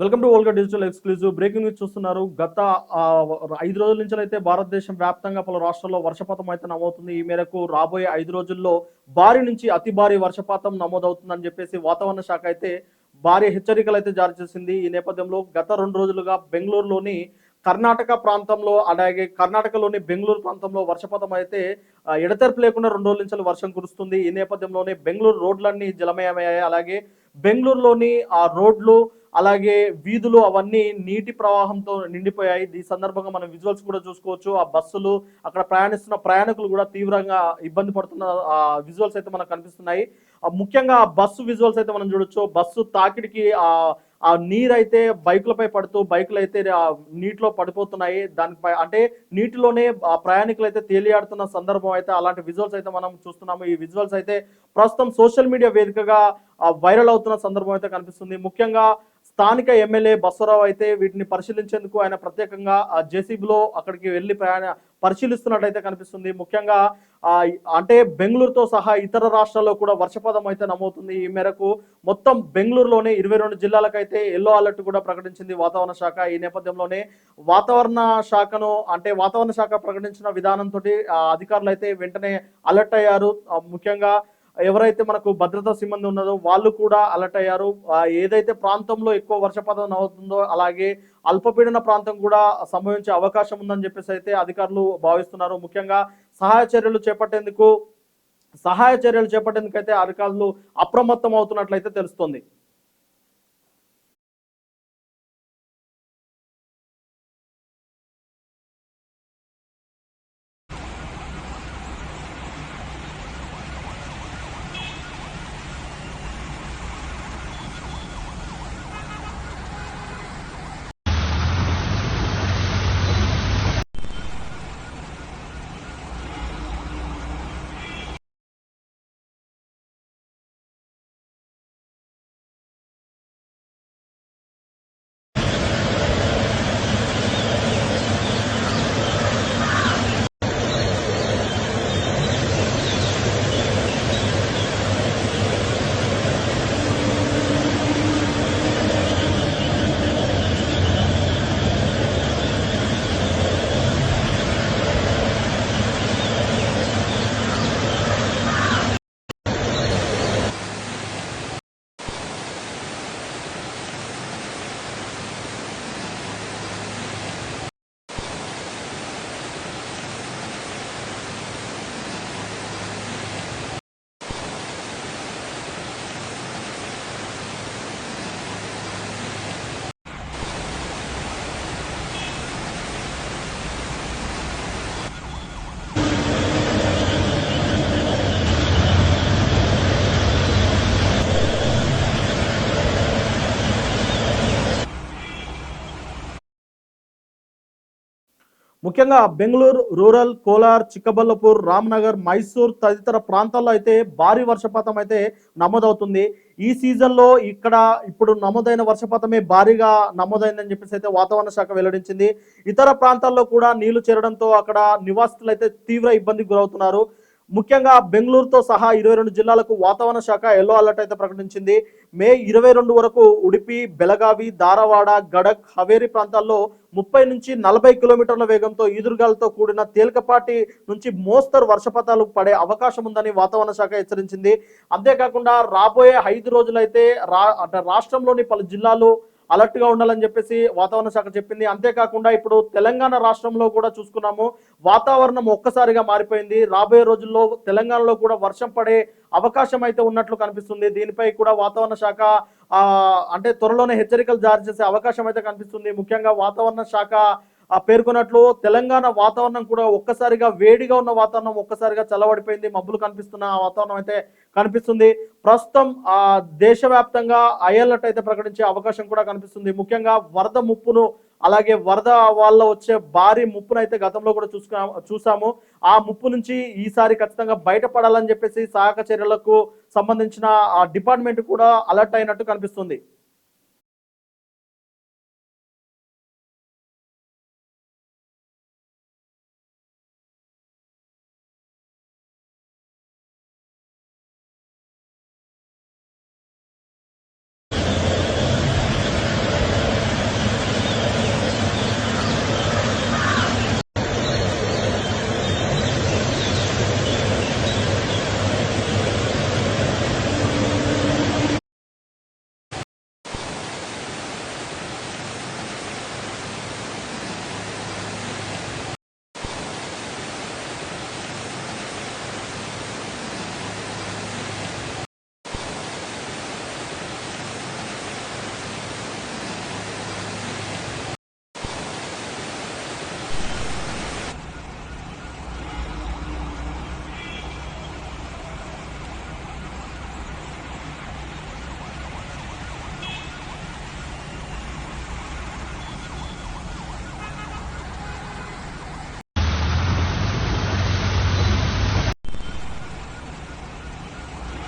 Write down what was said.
Welcome to world digital exclusive. Breaking news చూస్తున్నారు. గత ఐదు రోజుల నుంచి అయితే భారతదేశం వ్యాప్తంగా పలు రాష్ట్రాల్లో వర్షపాతం అయితే నమోదుతుంది ఈ మేరకు రాబోయే ఐదు రోజుల్లో భారీ నుంచి అతి భారీ వర్షపాతం నమోదవుతుందని చెప్పేసి వాతావరణ శాఖ అయితే భారీ హెచ్చరికలు అయితే జారీ చేసింది. ఈ నేపథ్యంలో గత రెండు రోజులుగా బెంగళూరులోని కర్ణాటక ప్రాంతంలో అలాగే కర్ణాటకలోని బెంగళూరు ప్రాంతంలో వర్షపాతం అయితే ఎడతెరపు లేకుండా రెండు రోజుల నుంచి వర్షం కురుస్తుంది. ఈ నేపథ్యంలోనే బెంగళూరు రోడ్లన్నీ జలమయమయ్యాయి. అలాగే బెంగళూరులోని ఆ రోడ్లు అలాగే వీధులు అవన్నీ నీటి ప్రవాహంతో నిండిపోయాయి. ఈ సందర్భంగా మనం విజువల్స్ కూడా చూసుకోవచ్చు. ఆ బస్సులు అక్కడ ప్రయాణిస్తున్న ప్రయాణికులు కూడా తీవ్రంగా ఇబ్బంది పడుతున్న ఆ విజువల్స్ అయితే మనకు కనిపిస్తున్నాయి. ముఖ్యంగా ఆ బస్సు విజువల్స్ అయితే మనం చూడొచ్చు. బస్సు తాకిడికి ఆ ఆ నీరైతే బైకులపై పడుతూ బైకులు అయితే నీటిలో పడిపోతున్నాయి. దానిపై అంటే నీటిలోనే ఆ ప్రయాణికులు అయితే తేలియాడుతున్న సందర్భం అయితే అలాంటి విజువల్స్ అయితే మనం చూస్తున్నాము. ఈ విజువల్స్ అయితే ప్రస్తుతం సోషల్ మీడియా వేదికగా వైరల్ అవుతున్న సందర్భం అయితే కనిపిస్తుంది. ముఖ్యంగా స్థానిక ఎమ్మెల్యే బసవరావు అయితే వీటిని పరిశీలించేందుకు ఆయన ప్రత్యేకంగా జేసీబీలో అక్కడికి వెళ్ళి ప్రయాణ పరిశీలిస్తున్నట్టయితే కనిపిస్తుంది. ముఖ్యంగా అంటే బెంగళూరుతో సహా ఇతర రాష్ట్రాల్లో కూడా వర్షపాతం అయితే నమోదుతుంది ఈ మేరకు మొత్తం బెంగళూరులోనే ఇరవై రెండు జిల్లాలకైతే ఎల్లో అలర్ట్ కూడా ప్రకటించింది వాతావరణ శాఖ. ఈ నేపథ్యంలోనే వాతావరణ శాఖను అంటే వాతావరణ శాఖ ప్రకటించిన విధానంతో అధికారులు అయితే వెంటనే అలర్ట్ అయ్యారు. ముఖ్యంగా ఎవరైతే మనకు భద్రతా సిబ్బంది ఉన్నదో వాళ్ళు కూడా అలర్ట్ అయ్యారు. ఏదైతే ప్రాంతంలో ఎక్కువ వర్షపాతం అవుతుందో అలాగే అల్పపీడన ప్రాంతం కూడా సంభవించే అవకాశం ఉందని చెప్పేసి అయితే అధికారులు భావిస్తున్నారు. ముఖ్యంగా సహాయ చర్యలు చేపట్టేందుకు సహాయ చర్యలు చేపట్టేందుకు అయితే అధికారులు అప్రమత్తం అవుతున్నట్లయితే తెలుస్తుంది. ముఖ్యంగా బెంగళూరు రూరల్ కోలార్ చిక్కబల్లపూర్ రామ్నగర్ మైసూర్ తదితర ప్రాంతాల్లో అయితే భారీ వర్షపాతం అయితే నమోదవుతుంది. ఈ సీజన్లో ఇక్కడ ఇప్పుడు నమోదైన వర్షపాతమే భారీగా నమోదైందని చెప్పేసి అయితే వాతావరణ శాఖ వెల్లడించింది. ఇతర ప్రాంతాల్లో కూడా నీళ్ళు చేరడంతో అక్కడ నివాసితులు అయితే తీవ్ర ఇబ్బందికి గురవుతున్నారు. ముఖ్యంగా బెంగళూరుతో సహా ఇరవై రెండు జిల్లాలకు వాతావరణ శాఖ ఎల్లో అలర్ట్ అయితే ప్రకటించింది. మే ఇరవై రెండు వరకు ఉడిపి బెలగావి ధారవాడ గడక్ హవేరి ప్రాంతాల్లో ముప్పై నుంచి నలభై కిలోమీటర్ల వేగంతో ఈదురుగాలతో కూడిన తేలికపాటి నుంచి మోస్తరు వర్షపాతాలు పడే అవకాశం ఉందని వాతావరణ శాఖ హెచ్చరించింది. అంతేకాకుండా రాబోయే ఐదు రోజులైతే రా అంటే రాష్ట్రంలోని పలు జిల్లాలు అలర్ట్గా ఉండాలని చెప్పేసి వాతావరణ శాఖ చెప్పింది. అంతేకాకుండా ఇప్పుడు తెలంగాణ రాష్ట్రంలో కూడా చూసుకున్నాము వాతావరణం ఒక్కసారిగా మారిపోయింది. రాబోయే రోజుల్లో తెలంగాణలో కూడా వర్షం పడే అవకాశం అయితే ఉన్నట్లు కనిపిస్తుంది. దీనిపై కూడా వాతావరణ శాఖ అంటే త్వరలోనే హెచ్చరికలు జారీ చేసే అవకాశం అయితే కనిపిస్తుంది. ముఖ్యంగా వాతావరణ శాఖ ఆ, పేర్కొన్నట్లు తెలంగాణ వాతావరణం కూడా ఒక్కసారిగా వేడిగా ఉన్న వాతావరణం ఒక్కసారిగా చల్లబడిపోయింది మబ్బులు కనిపిస్తున్న ఆ వాతావరణం అయితే కనిపిస్తుంది. ప్రస్తుతం ఆ దేశవ్యాప్తంగా అలర్ట్ అయితే ప్రకటించే అవకాశం కూడా కనిపిస్తుంది. ముఖ్యంగా వరద ముప్పును అలాగే వరద వల్ల వచ్చే భారీ ముప్పును అయితే గతంలో కూడా చూసుకున్నా చూసాము. ఆ ముప్పు నుంచి ఈసారి ఖచ్చితంగా బయటపడాలని చెప్పేసి సహాయక చర్యలకు సంబంధించిన ఆ డిపార్ట్మెంట్ కూడా అలర్ట్ అయినట్టు కనిపిస్తుంది.